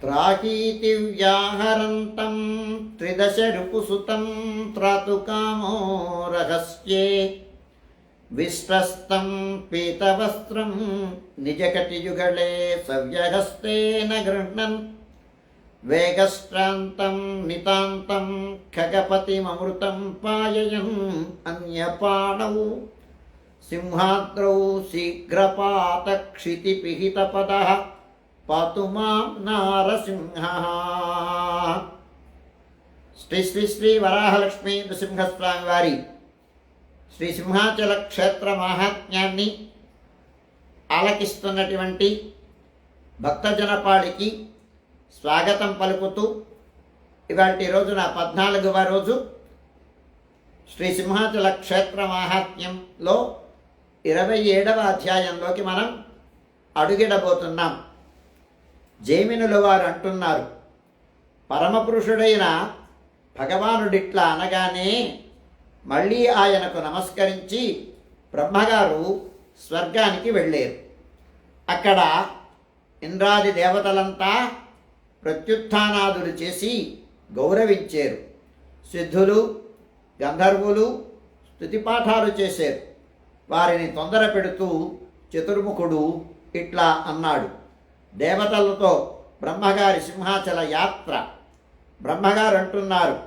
త్రాకీతి వ్యాహరంతం త్రిదశ రుపుసుతం త్రాతుకామో రహస్యే. విశ్రస్తం పీతవస్త్రం నిజకటియుగళే సవ్యహస్తేన గృహ్ణన్ వేగశ్రాంతం నితాంతం ఖగపతిమమృతం పాయయన్ అన్యపాణౌ సింహాద్రౌ శీఘ్రపాతక్షితిపిహితపద. పాతు మాం నారసింహ. శ్రీ శ్రీ శ్రీ వరాహలక్ష్మీ నృసింహస్వామి వారి శ్రీ సింహాచల క్షేత్ర మాహాత్మ్యాన్ని ఆలకిస్తున్నటువంటి భక్తజనపాడికి స్వాగతం పలుకుతూ ఇవాటి రోజున పద్నాలుగవ రోజు శ్రీ సింహాచల క్షేత్ర మాహాత్మ్యంలో ఇరవై ఏడవ అధ్యాయంలోకి మనం అడుగిడబోతున్నాం. జైమినుల వారు అంటున్నారు పరమపురుషుడైన భగవానుడిట్లా అనగానే మళ్ళీ ఆయనకు నమస్కరించి బ్రహ్మగారు స్వర్గానికి వెళ్ళారు. అక్కడ ఇంద్రాది దేవతలంతా ప్రత్యుత్నాదులు చేసి గౌరవించారు. సిద్ధులు గంధర్వులు స్తుతిపాఠాలు చేశారు వారిని తొందర పెడుతూ చతుర్ముఖుడు ఇట్లా అన్నాడు. దేవతలతో బ్రహ్మగారి సింహాచల యాత్ర. బ్రహ్మగారు అంటున్నారు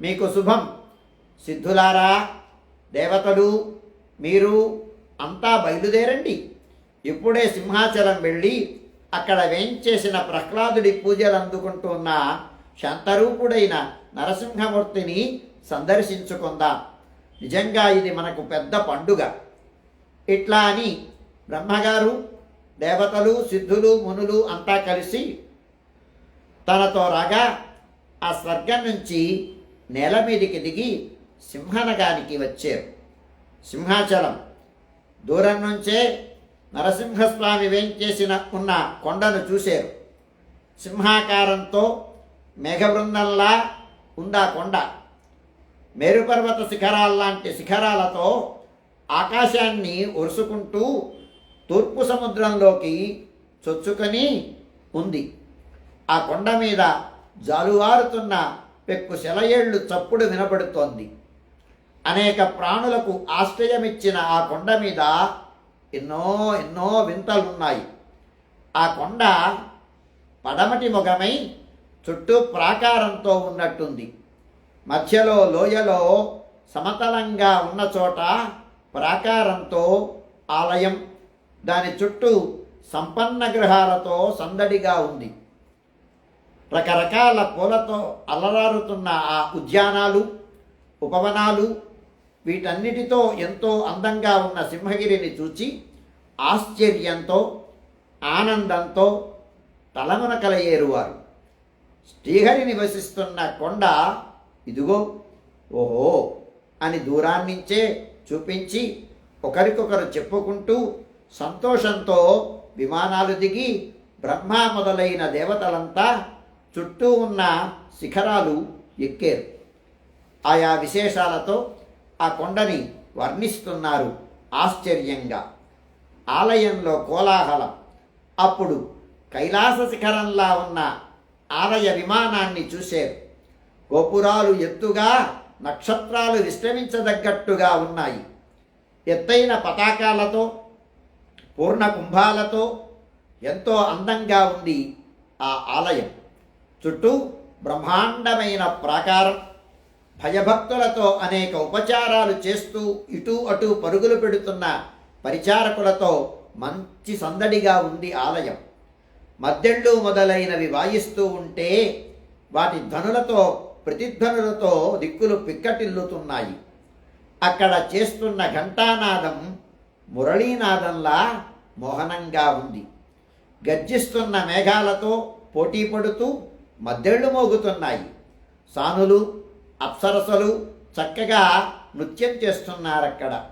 మీకు శుభం. సిద్ధులారా దేవతలు మీరు అంతా బయలుదేరండి. ఇప్పుడే సింహాచలం వెళ్ళి అక్కడ వేంచేసిన ప్రహ్లాదుడి పూజలు అందుకుంటున్న శాంతరూపుడైన నరసింహమూర్తిని సందర్శించుకుందాం. నిజంగా ఇది మనకు పెద్ద పండుగ. ఇట్లా అని బ్రహ్మగారు దేవతలు సిద్ధులు మునులు అంతా కలిసి తనతో రాగా ఆ స్వర్గం నుంచి నేల మీదికి దిగి సింహనగానికి వచ్చారు. సింహాచలం. దూరం నుంచే నరసింహస్వామి వేంచేసిన ఉన్న కొండను చూశారు. సింహాకారంతో మేఘవృందంలా ఉందా కొండ? మేరుపర్వత శిఖరాల్లాంటి శిఖరాలతో ఆకాశాన్ని ఒరుసుకుంటూ తూర్పు సముద్రంలోకి చొచ్చుకొని ఉంది. ఆ కొండ మీద జాలువారుతున్న పెక్కు సెలయేళ్ళు చప్పుడు వినపడుతోంది అనేక ప్రాణులకు ఆశ్రయమిచ్చిన ఆ కొండ మీద ఎన్నో ఎన్నో వింతలున్నాయి. ఆ కొండ పడమటి ముఖమై చుట్టూ ప్రాకారంతో ఉన్నట్టుంది. మధ్యలో లోయలో సమతలంగా ఉన్న చోట ప్రాకారంతో ఆలయం దాని చుట్టూ సంపన్న గృహాలతో సందడిగా ఉంది. రకరకాల పూలతో అలరారుతున్న ఆ ఉద్యానాలు ఉపవనాలు వీటన్నిటితో ఎంతో అందంగా ఉన్న సింహగిరిని చూచి ఆశ్చర్యంతో ఆనందంతో తలమునకలయ్యేరు ఏరువారు శ్రీహరి నివసిస్తున్న కొండ ఇదిగో ఓహో అని దూరాన్నించే చూపించి ఒకరికొకరు చెప్పుకుంటూ సంతోషంతో విమానాలు దిగి బ్రహ్మ మొదలైన దేవతలంతా చుట్టూ ఉన్న శిఖరాలు ఎక్కారు. ఆయా విశేషాలతో ఆ కొండని వర్ణిస్తున్నారు ఆశ్చర్యంగా. ఆలయంలో కోలాహలం. అప్పుడు కైలాస శిఖరంలా ఉన్న ఆలయ విమానాన్ని చూశారు. గోపురాలు ఎత్తుగా నక్షత్రాలు విశ్రమించదగ్గట్టుగా ఉన్నాయి. ఎత్తైన పతాకాలతో పూర్ణ కుంభాలతో ఎంతో అందంగా ఉంది ఆ ఆలయం. చుట్టూ బ్రహ్మాండమైన ప్రాకారం. భయభక్తులతో అనేక ఉపచారాలు చేస్తూ ఇటు అటు పరుగులు పెడుతున్న పరిచారకులతో మంచి సందడిగా ఉంది ఆలయం. మద్దెళ్ళు మొదలైనవి వాయిస్తూ ఉంటే వాటి ధ్వనులతో ప్రతిధ్వనులతో దిక్కులు పిక్కటిల్లుతున్నాయి. అక్కడ చేస్తున్న ఘంటానాదం మురళీనాదంలా మోహనంగా ఉంది. గర్జిస్తున్న మేఘాలతో పోటీ పడుతూ మద్దెళ్ళు మోగుతున్నాయి. సానులు అప్సరసలు చక్కగా నృత్యం చేస్తున్నారక్కడ.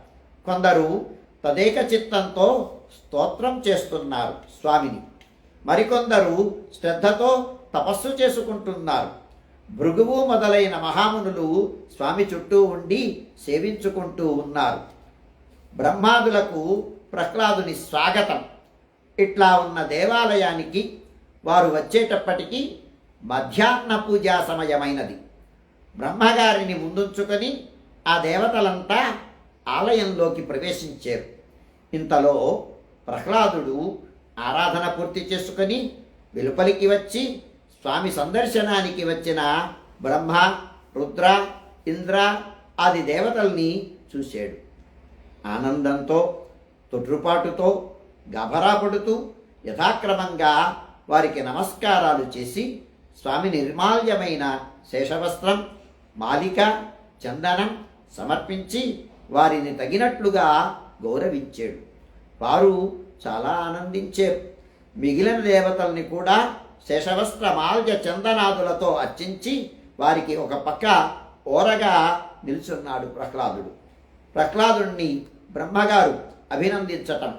కొందరు తదేక చిత్తంతో స్తోత్రం చేస్తున్నారు స్వామిని. మరికొందరు శ్రద్ధతో తపస్సు చేసుకుంటున్నారు. భృగువు మొదలైన మహామునులు స్వామి చుట్టూ ఉండి సేవించుకుంటూ ఉన్నారు. బ్రహ్మాదులకు ప్రహ్లాదుని స్వాగతం. ఇట్లా ఉన్న దేవాలయానికి వారు వచ్చేటప్పటికీ మధ్యాహ్న పూజా సమయమైనది. బ్రహ్మగారిని ముందుంచుకొని ఆ దేవతలంతా ఆలయంలోకి ప్రవేశించారు. ఇంతలో ప్రహ్లాదుడు ఆరాధన పూర్తి చేసుకొని వెలుపలికి వచ్చి స్వామి సందర్శనానికి వచ్చిన బ్రహ్మ రుద్ర ఇంద్ర ఆది దేవతల్ని చూశాడు. ఆనందంతో తొట్రుపాటుతో గభరా పడుతూ యథాక్రమంగా వారికి నమస్కారాలు చేసి స్వామి నిర్మాల్యమైన శేషవస్త్రం మాలిక చందనం సమర్పించి వారిని తగినట్లుగా గౌరవించాడు. వారు చాలా ఆనందించారు. మిగిలిన దేవతల్ని కూడా శేషవస్త్ర మాల్య చందనాదులతో అర్చించి వారికి ఒక పక్క ఓరగా నిల్చున్నాడు ప్రహ్లాదుడు. ప్రహ్లాదుణ్ణి బ్రహ్మగారు అభినందించటం.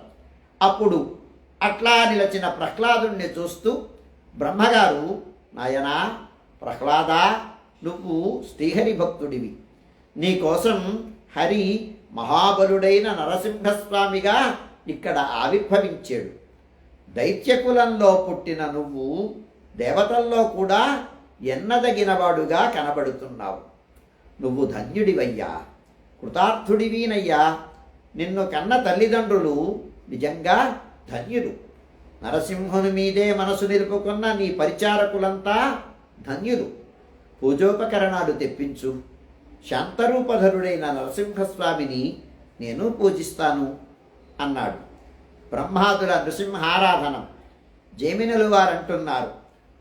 అప్పుడు అట్లా నిలచిన ప్రహ్లాదుణ్ణి చూస్తూ బ్రహ్మగారు నాయనా ప్రహ్లాద నువ్వు శ్రీహరి భక్తుడివి. నీకోసం హరి మహాబలుడైన నరసింహస్వామిగా ఇక్కడ ఆవిర్భవించాడు. దైత్యకులంలో పుట్టిన నువ్వు దేవతల్లో కూడా ఎన్నదగినవాడుగా కనబడుతున్నావు. నువ్వు ధన్యుడివయ్యా. కృతార్థుడివినయ్యా నిన్ను కన్న తల్లిదండ్రులు నిజంగా ధన్యులు. నరసింహుని మీదే మనసు నిలుపుకున్న నీ పరిచారకులంతా ధన్యులు. పూజోపకరణాలు తెప్పించు. శాంతరూపధరుడైన నరసింహస్వామిని నేను పూజిస్తాను అన్నాడు. బ్రహ్మాదుల నృసింహారాధనం. జైమినులు వారంటున్నారు.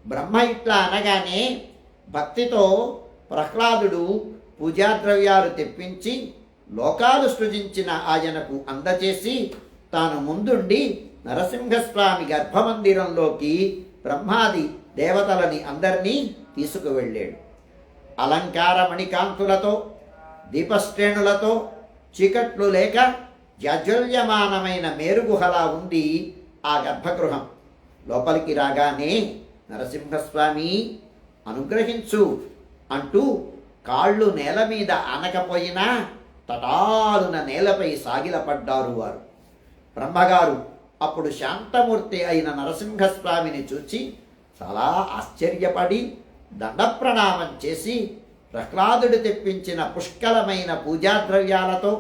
బ్రహ్మ ఇట్లా అనగానే భక్తితో ప్రహ్లాదుడు పూజాద్రవ్యాలు తెప్పించి లోకాలు సృజించిన ఆయనకు అందచేసి తాను ముందుండి నరసింహస్వామి గర్భమందిరంలోకి బ్రహ్మాది దేవతలని అందరినీ తీసుకువెళ్ళాడు. అలంకార మణికాంతులతో దీపశ్రేణులతో చీకట్లు లేక జాజ్వల్యమానమైన మేరుగుహలా ఉంది ఆ గర్భగృహం. లోపలికి రాగానే నరసింహస్వామి అనుగ్రహించు అంటూ కాళ్ళు నేల మీద అనకపోయినా తటాలున నేలపై సాగిలపడ్డారు వారు. బ్రహ్మగారు అప్పుడు శాంతమూర్తి అయిన నరసింహస్వామిని చూచి చాలా ఆశ్చర్యపడి దండప్రణామం చేసి ప్రహ్లాదుడు తెప్పించిన పుష్కలమైన పూజాద్రవ్యాలతో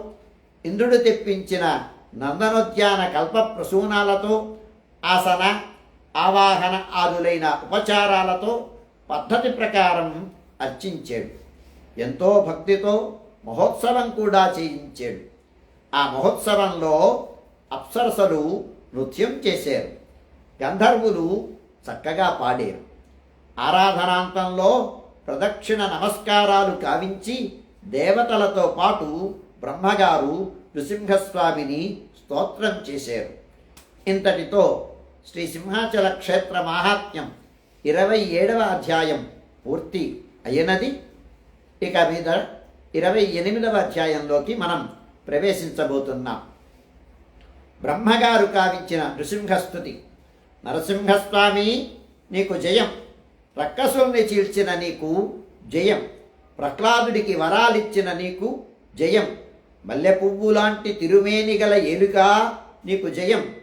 ఇంద్రుడు తెప్పించిన నందనోద్యాన కల్ప ప్రసూనాలతో ఆసన ఆవాహన ఆదులైన ఉపచారాలతో పద్ధతి ప్రకారం అర్చించాడు. ఎంతో భక్తితో మహోత్సవం కూడా చేయించాడు. ఆ మహోత్సవంలో అప్సరసలు నృత్యం చేశారు. గంధర్వులు చక్కగా పాడారు. ఆరాధనాంతంలో ప్రదక్షిణ నమస్కారాలు కావించి దేవతలతో పాటు బ్రహ్మగారు నృసింహస్వామిని స్తోత్రం చేశారు. ఇంతటితో శ్రీ సింహాచల క్షేత్ర మాహాత్మ్యం ఇరవై ఏడవ అధ్యాయం పూర్తి అయినది. ఇక మీద ఇరవై ఎనిమిదవ అధ్యాయంలోకి మనం ప్రవేశించబోతున్నాం. బ్రహ్మగారు కావించిన నృసింహస్థుతి నరసింహస్వామి నీకు జయం. రక్కసుల్ని చీల్చిన నీకు జయం. ప్రహ్లాదుడికి వరాలిచ్చిన నీకు జయం. మల్లె పువ్వు లాంటి తిరుమేనిగల ఏలుగా నీకు జయం.